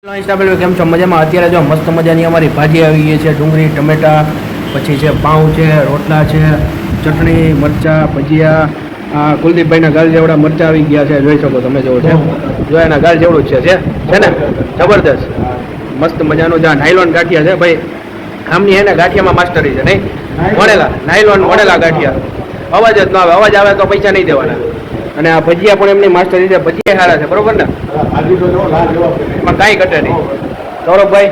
Instagram કેમ છો? મજામાં? અત્યારે જો મસ્ત મજાની અમારી ભાજી આવી ગઈ છે ડુંગળી ટમેટા પછી છે પાઉં છે રોટલા છે ચટણી મરચાં ભજીયા આ કુલદીપભાઈના ગાલ જેવડા મરચાં આવી ગયા છે જોઈ શકો તમે જેવો છે. જો એના ગાલ જેવડું જ છે છે છે ને? જબરદસ્ત. મસ્ત મજાનું જ્યાં નાયલોન ગાંઠિયા છે ભાઈ. આમની એને ગાંઠિયામાં માસ્ટરી છે નહીં? વણેલા નાયલોન વણેલા ગાંઠિયા. અવાજ જ ન આવે અવાજ આવે તો પૈસા નહીં દેવાના. અને આ ભજીયા પણ એમની માસ્ટર રીતે ભજીયા સારા છે બરોબર ને? એમાં કાંઈ ઘટે નહીં. સૌરભભાઈ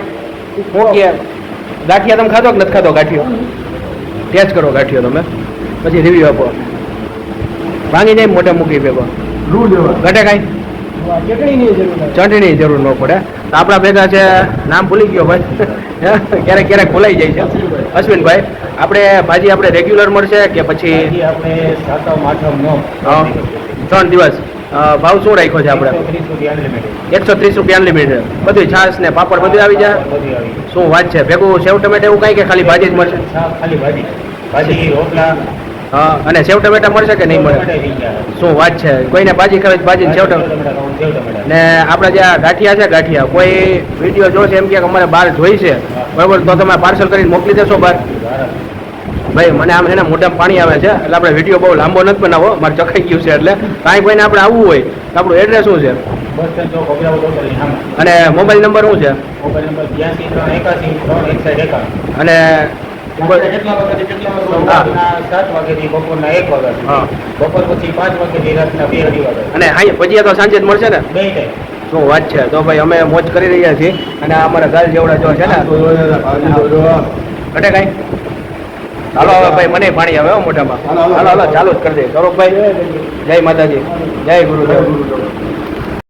શું કે ગાંઠિયા તમે ખાધો કે નથી ખાધો ગાંઠિયો? ટેસ્ટ કરો ગાંઠિયો તમે. પછી રિવ્યુ આપો. ભાંગી જાય મોઢે મૂકી ભેગો. ઘટે કાંઈ? ચટણી જરૂર ન પડે. આપણા ભેગા છે નામ ભૂલી ગયો ભાઈ. ક્યારેક ક્યારેક ભૂલાઈ જાય છે. અશ્વિનભાઈ આપણે ભાજી આપણે રેગ્યુલર મળશે કે પછી? આપણે સાતમ આઠમ નો ત્રણ દિવસ ભાવ શું રાખ્યો છે આપણે? એકસો ત્રીસ રૂપિયા અનલિમિટેડ બધું છાશ ને પાપડ બધું આવી જાય? શું વાત છે? ભેગું સેવ ટમેટા એવું કાંઈ કે ખાલી ભાજી જ મળશે? ખાલી ભાજી ભાજી રોટલા હા, અને સેવ ટમેટા મળશે કે નહીં મળે? શું વાત છે? કોઈને ભાજી ખાવી ભાજી સેવ ટમેટા ને આપણા જે ગાંઠિયા છે ગાંઠિયા, કોઈ વીડિયો જોશે એમ કે અમારે બહાર જોઈ છે. બરાબર, તો તમે પાર્સલ કરીને મોકલી દેશો બહાર. ભાઈ મને આમ એના મોઢામાં પાણી આવે છે એટલે આપણે વીડિયો બહુ લાંબો નથી બનાવો મારે ચખાઈ ગયું છે એટલે કાંઈ કોઈને આપણે આવવું હોય તો આપણું એડ્રેસ શું છે? અને મોબાઈલ નંબર શું છે? અને બપોર પછી પાંચ વાગ્યાથી રાતના બે અઢી વાગ્યા અને હા ભજીયા તો સાંજે જ મળશે ને? બે ટાઈમ. શું વાત છે? તો ભાઈ અમે મોજ કરી રહ્યા છીએ. અને આ અમારા ગાલ જેવડા જો છે ને? ઘટે કાંઈ? હાલો હવે ભાઈ, મને પાણી આવે મોઢામાં. હાલો હાલો, ચાલુ જ કરી દે. સૌરભભાઈ જય માતાજી. જય ગુરુદેવ.